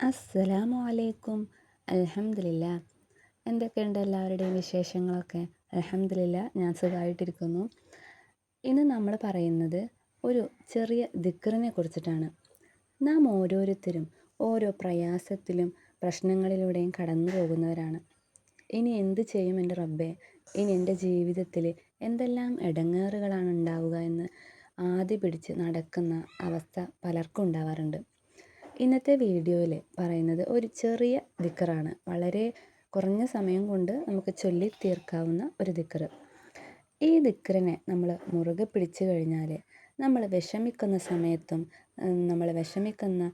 അസ്സലാമു അലൈക്കും അൽഹംദുലില്ല. എന്തൊക്കെയുണ്ട് എല്ലാവരുടെയും വിശേഷങ്ങളൊക്കെ? അൽഹംദുലില്ല ഞാൻ സുഖമായിട്ടിരിക്കുന്നു ഇന്ന് നമ്മൾ പറയുന്നത് ഒരു ചെറിയ ദിക്റിനെ കുറിച്ചിട്ടാണ്. നാം ഓരോരുത്തരും ഓരോ പ്രയാസത്തിലും പ്രശ്നങ്ങളിലൂടെയും കടന്നു പോകുന്നവരാണ്. ഇനി എന്ത് ചെയ്യും എന്റെ റബ്ബെ? ഇനി എന്റെ ജീവിതത്തിൽ എന്തെല്ലാം ഇടങ്ങേറുകളാണ് ഉണ്ടാവുക എന്ന് ആദ്യ പിടിച്ച് നടക്കുന്ന അവസ്ഥ പലർക്കും ഉണ്ടാവാറുണ്ട്. ഇന്നത്തെ വീഡിയോയിൽ പറയുന്നത് ഒരു ചെറിയ ദിക്കറാണ്. വളരെ കുറഞ്ഞ സമയം കൊണ്ട് നമുക്ക് ചൊല്ലി തീർക്കാവുന്ന ഒരു ദിക്കറ്. ഈ ദിക്കറിനെ നമ്മൾ മുറുകെ പിടിച്ചു കഴിഞ്ഞാൽ നമ്മൾ വിഷമിക്കുന്ന സമയത്തും നമ്മൾ വിഷമിക്കുന്ന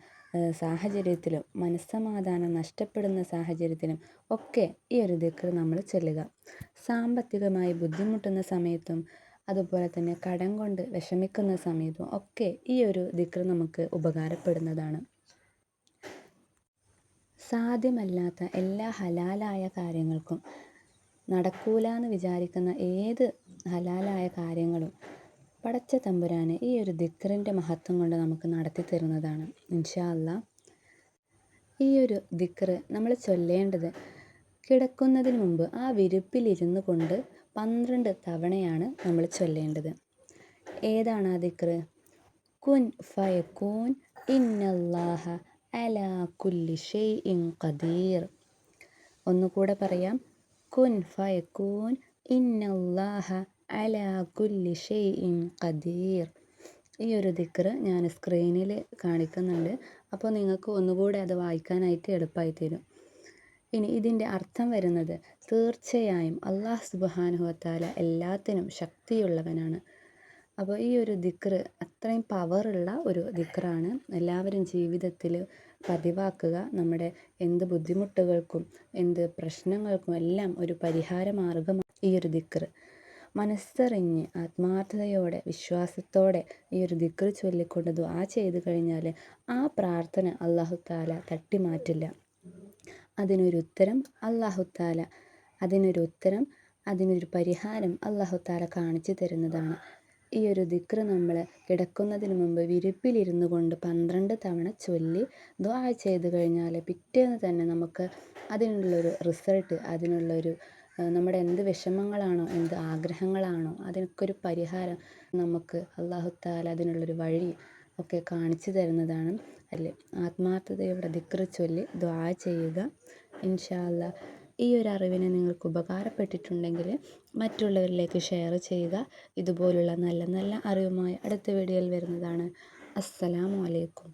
സാഹചര്യത്തിലും മനസ്സമാധാനം നഷ്ടപ്പെടുന്ന സാഹചര്യത്തിലും ഒക്കെ ഈ ഒരു ദിക്കർ നമ്മൾ ചൊല്ലുക. സാമ്പത്തികമായി ബുദ്ധിമുട്ടുന്ന സമയത്തും അതുപോലെ തന്നെ കടം കൊണ്ട് വിഷമിക്കുന്ന സമയത്തും ഒക്കെ ഈ ഒരു ദിക്കർ നമുക്ക് ഉപകാരപ്പെടുന്നതാണ്. സാധ്യമല്ലാത്ത എല്ലാ ഹലാലായ കാര്യങ്ങൾക്കും നടക്കൂല എന്ന് വിചാരിക്കുന്ന ഏത് ഹലാലായ കാര്യങ്ങളും പടച്ച തമ്പുരാന് ഈ ഒരു ദിക്റിന്റെ മഹത്വം കൊണ്ട് നമുക്ക് നടത്തി തരുന്നതാണ്. ഇൻഷാ ഈ ഒരു ദിക്റ് നമ്മൾ ചൊല്ലേണ്ടത് കിടക്കുന്നതിന് മുമ്പ് ആ വിരിപ്പിലിരുന്നു കൊണ്ട് പന്ത്രണ്ട് തവണയാണ് നമ്മൾ ചൊല്ലേണ്ടത്. ഏതാണ് ആ ദിക്റ്? കുൻ ഫയ കൂൻ ഇന്നല്ലാഹ അലാ കുല്ലി ഷെയ്ഇൻ ഖദീർ. ഒന്നുകൂടെ പറയാം. കുൻ ഫയക്കൂൻ ഇന്നല്ലാഹ അല കുല്ലി ഷെയ്ഇൻ ഖദീർ. ഈ ഒരു ദിക്റ് ഞാൻ സ്ക്രീനിൽ കാണിക്കുന്നുണ്ട്. അപ്പോൾ നിങ്ങൾക്ക് ഒന്നുകൂടെ അത് വായിക്കാനായിട്ട് എളുപ്പമായി തരും. ഇനി ഇതിന്റെ അർത്ഥം വരുന്നത് തീർച്ചയായും അള്ളാഹ് സുബാനുഹത്താല എല്ലാത്തിനും ശക്തിയുള്ളവനാണ്. അപ്പോൾ ഈ ഒരു ദിക്ർ അത്രയും പവറുള്ള ഒരു ദിക്റാണ്. എല്ലാവരും ജീവിതത്തിൽ പതിവാക്കുക. നമ്മുടെ എന്ത് ബുദ്ധിമുട്ടുകൾക്കും എന്ത് പ്രശ്നങ്ങൾക്കും എല്ലാം ഒരു പരിഹാര മാർഗമാണ് ഈ ഒരു ദിക്ർ മനസ്സറിഞ്ഞ് ആത്മാർത്ഥതയോടെ വിശ്വാസത്തോടെ ഈ ഒരു ദിക്ർ ചൊല്ലിക്കൊണ്ട് ദുആ ചെയ്തു കഴിഞ്ഞാൽ ആ പ്രാർത്ഥന അള്ളാഹു താല തട്ടിമാറ്റില്ല. അതിനൊരു ഉത്തരം അള്ളാഹു താല അതിനൊരു ഉത്തരം അതിനൊരു പരിഹാരം അള്ളാഹു താല കാണിച്ചു തരുന്നതാണ്. ഈ ഒരു ദിക്റ് നമ്മൾ കിടക്കുന്നതിന് മുമ്പ് വിരിപ്പിലിരുന്നു കൊണ്ട് പന്ത്രണ്ട് തവണ ചൊല്ലി ദുആ ചെയ്ത് കഴിഞ്ഞാൽ പിറ്റേന്ന് തന്നെ നമുക്ക് അതിനുള്ളൊരു റിസൾട്ട് അതിനുള്ളൊരു നമ്മുടെ എന്ത് വിഷമങ്ങളാണോ എന്ത് ആഗ്രഹങ്ങളാണോ അതിനൊക്കെ ഒരു പരിഹാരം നമുക്ക് അള്ളാഹുത്താല അതിനുള്ളൊരു വഴി ഒക്കെ കാണിച്ചു തരുന്നതാണ്. അല്ലേ? ആത്മാർത്ഥതയോടെ ദിക്റ് ചൊല്ലി ദ്വാ ചെയ്യുക. ഇൻഷാ ഈ ഒരു അറിവിനെ നിങ്ങൾക്ക് ഉപകാരപ്പെട്ടിട്ടുണ്ടെങ്കിൽ മറ്റുള്ളവരിലേക്ക് ഷെയർ ചെയ്യുക. ഇതുപോലുള്ള നല്ല നല്ല അറിവുമായി അടുത്ത വീഡിയോയിൽ വരുന്നതാണ്. അസ്സലാമു അലൈക്കും.